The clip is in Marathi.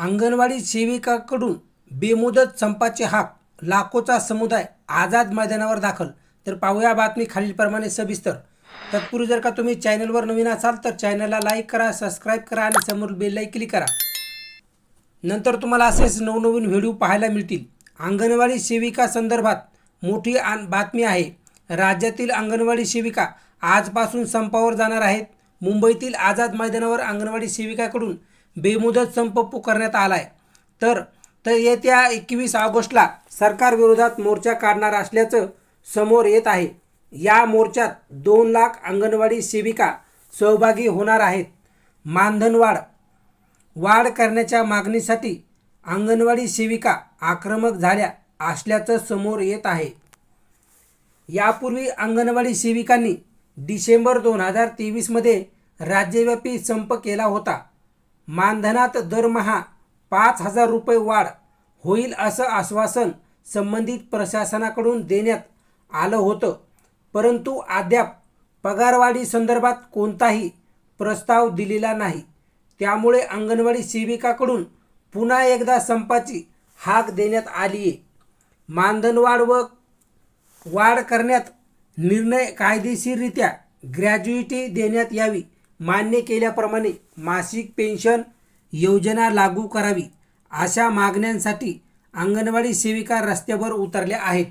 अंगणवाडी सेविकाकडून बेमुदत संपाचे हाक लाखोचा समुदाय आझाद मैदानावर दाखल. तर पाहूया बातमी खालीलप्रमाणे सविस्तर. तत्पूर्वी जर का तुम्ही चॅनलवर नवीन असाल तर चॅनलला लाईक करा सबस्क्राईब करा आणि समोर बेललाही क्लिक करा. नंतर तुम्हाला असेच नवनवीन व्हिडिओ पाहायला मिळतील. अंगणवाडी सेविका संदर्भात मोठी आन बातमी आहे. राज्यातील अंगणवाडी सेविका आजपासून संपावर जाणार आहेत. मुंबईतील आझाद मैदानावर अंगणवाडी सेविकाकडून बेमुदत संप पुकारण्यात आला आहे तर तर येत्या एकवीस ऑगस्टला सरकारविरोधात मोर्चा काढणार असल्याचं समोर येत आहे. या मोर्चात दोन लाख अंगणवाडी सेविका सहभागी होणार आहेत. मानधनवाढ वाढ करण्याच्या मागणीसाठी अंगणवाडी सेविका आक्रमक झाल्या असल्याचं समोर येत आहे. यापूर्वी अंगणवाडी सेविकांनी डिसेंबर दोन हजार तेवीसमध्ये राज्यव्यापी संप केला होता. मानधनात दरमहा पाच हजार रुपये वाढ होईल असं आश्वासन संबंधित प्रशासनाकडून देण्यात आलं होतं. परंतु अद्याप पगारवाढी संदर्भात कोणताही प्रस्ताव दिलेला नाही. त्यामुळे अंगणवाडी सेविकाकडून पुन्हा एकदा संपाची हाक देण्यात आली आहे मानधनवाढ व वाढ करण्यात निर्णय कायदेशीररित्या ग्रॅज्युइटी देण्यात यावी मान्य केल्याप्रमाणे मासिक पेन्शन योजना लागू करावी अशा मागण्यांसाठी अंगणवाडी सेविका रस्त्यावर उतरल्या आहेत.